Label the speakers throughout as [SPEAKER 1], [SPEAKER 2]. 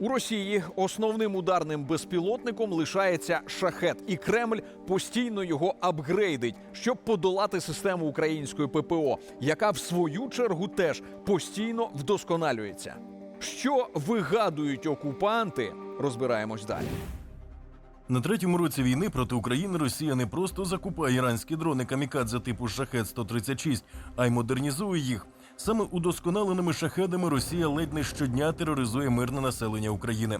[SPEAKER 1] У Росії основним ударним безпілотником лишається шахет, і Кремль постійно його апгрейдить, щоб подолати систему української ППО, яка в свою чергу теж постійно вдосконалюється. Що вигадують окупанти? Розбираємось далі.
[SPEAKER 2] На третьому році війни проти України Росія не просто закупає іранські дрони камікадзе типу шахет 136 а й модернізує їх. Саме удосконаленими шахедами Росія ледь не щодня тероризує мирне населення України.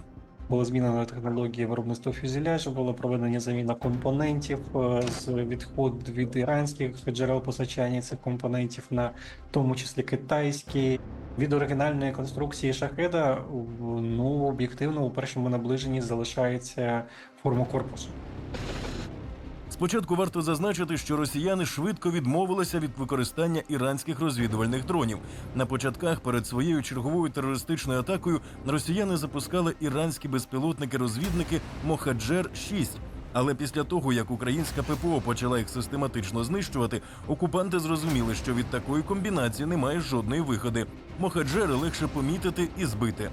[SPEAKER 3] Була змінена технологія виробництва фюзеляжу, була проведена заміна компонентів е, з відход від іранських джерел постачання цих компонентів на тому числі китайські. Від оригінальної конструкції шахеда ну об'єктивно у першому наближенні залишається форма корпусу.
[SPEAKER 2] Спочатку варто зазначити, що росіяни швидко відмовилися від використання іранських розвідувальних дронів. На початках перед своєю черговою терористичною атакою росіяни запускали іранські безпілотники-розвідники Мохаджер 6 Але після того, як українська ППО почала їх систематично знищувати, окупанти зрозуміли, що від такої комбінації немає жодної виходи. Мохаджери легше помітити і збити.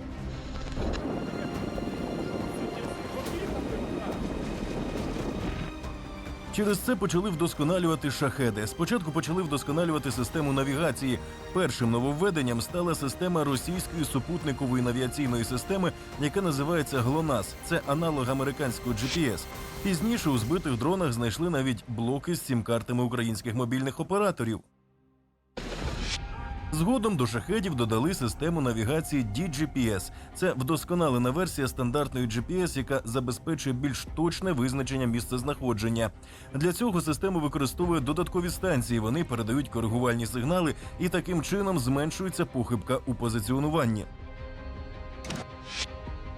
[SPEAKER 2] Через це почали вдосконалювати шахеди. Спочатку почали вдосконалювати систему навігації. Першим нововведенням стала система російської супутникової навіаційної системи, яка називається ГЛОНАСС. Це аналог американського GPS. Пізніше у збитих дронах знайшли навіть блоки з сім-картами українських мобільних операторів. Згодом до шахедів додали систему навігації DGPS. Це вдосконалена версія стандартної GPS, яка забезпечує більш точне визначення місцезнаходження. Для цього система використовує додаткові станції. Вони передають коригувальні сигнали і таким чином зменшується похибка у позиціонуванні.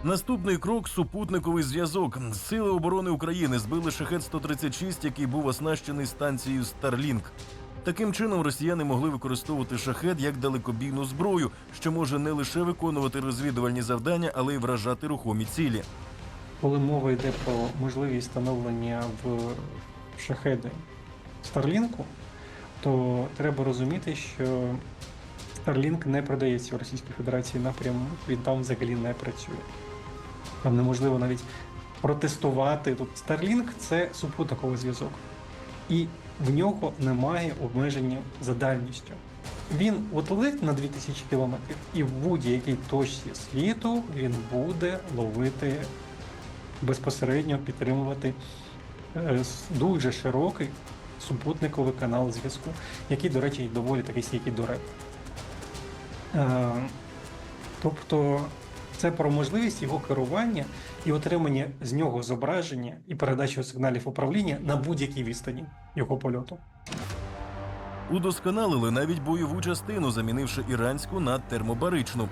[SPEAKER 2] Наступний крок супутниковий зв'язок. Сили оборони України збили шахет 136 який був оснащений станцією Starlink. Таким чином росіяни могли використовувати шахет як далекобійну зброю, що може не лише виконувати розвідувальні завдання, але й вражати рухомі цілі.
[SPEAKER 3] Коли мова йде про можливість встановлення в шахеди Старлінку, то треба розуміти, що Starlink не продається в Російській Федерації напряму, він там взагалі не працює. Там неможливо навіть протестувати. Тут Starlink – це супутниковий зв'язок, і в нього немає обмеження за дальністю. Він от летить на 2000 кілометрів, і в будь-якій точці світу він буде ловити безпосередньо підтримувати е, дуже широкий супутниковий канал зв'язку, який, до речі, доволі такий стійкий до реп. Е, Тобто це про можливість його керування і отримання з нього зображення і передачу сигналів управління на будь-якій відстані його польоту.
[SPEAKER 2] Удосконалили навіть бойову частину, замінивши іранську на термобаричну.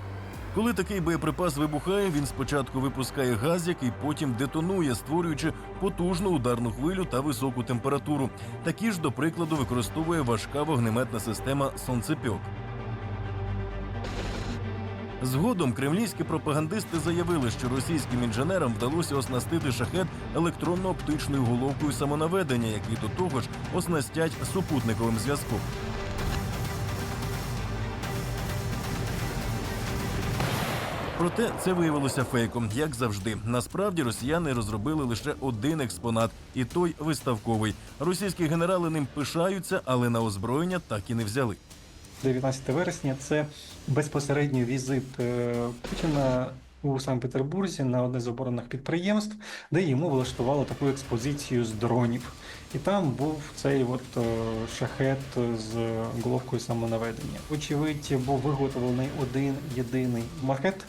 [SPEAKER 2] Коли такий боєприпас вибухає, він спочатку випускає газ, який потім детонує, створюючи потужну ударну хвилю та високу температуру. Такі ж, до прикладу, використовує важка вогнеметна система сонцепьок. Згодом кремлівські пропагандисти заявили, що російським інженерам вдалося оснастити шахет електронно-оптичною головкою самонаведення, який до того ж оснастять супутниковим зв'язком. Проте це виявилося фейком, як завжди. Насправді росіяни розробили лише один експонат, і той виставковий. Російські генерали ним пишаються, але на озброєння так і не взяли.
[SPEAKER 3] 19 вересня це безпосередній візит е, Путіна у Санкт-Петербурзі на одне з оборонних підприємств, де йому влаштували таку експозицію з дронів. І там був цей от е, шахет з головкою самонаведення. Вочевидь, був виготовлений один єдиний макет,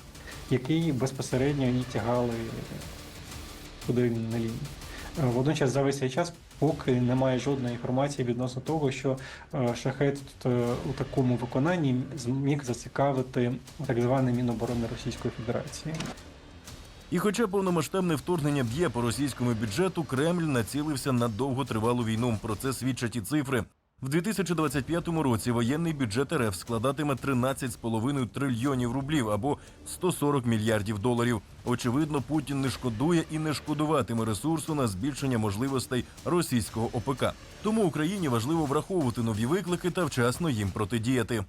[SPEAKER 3] який безпосередньо тягали туди на лінії. Водночас за весь цей час поки немає жодної інформації відносно того, що е, шахет е, у такому виконанні зміг зацікавити так зване Міноборони Російської Федерації.
[SPEAKER 2] І хоча повномасштабне вторгнення б'є по російському бюджету, Кремль націлився на довготривалу війну. Про це свідчать і цифри. В 2025 році воєнний бюджет РФ складатиме 13,5 трильйонів рублів або 140 мільярдів доларів. Очевидно, Путін не шкодує і не шкодуватиме ресурсу на збільшення можливостей російського ОПК. Тому Україні важливо враховувати нові виклики та вчасно їм протидіяти.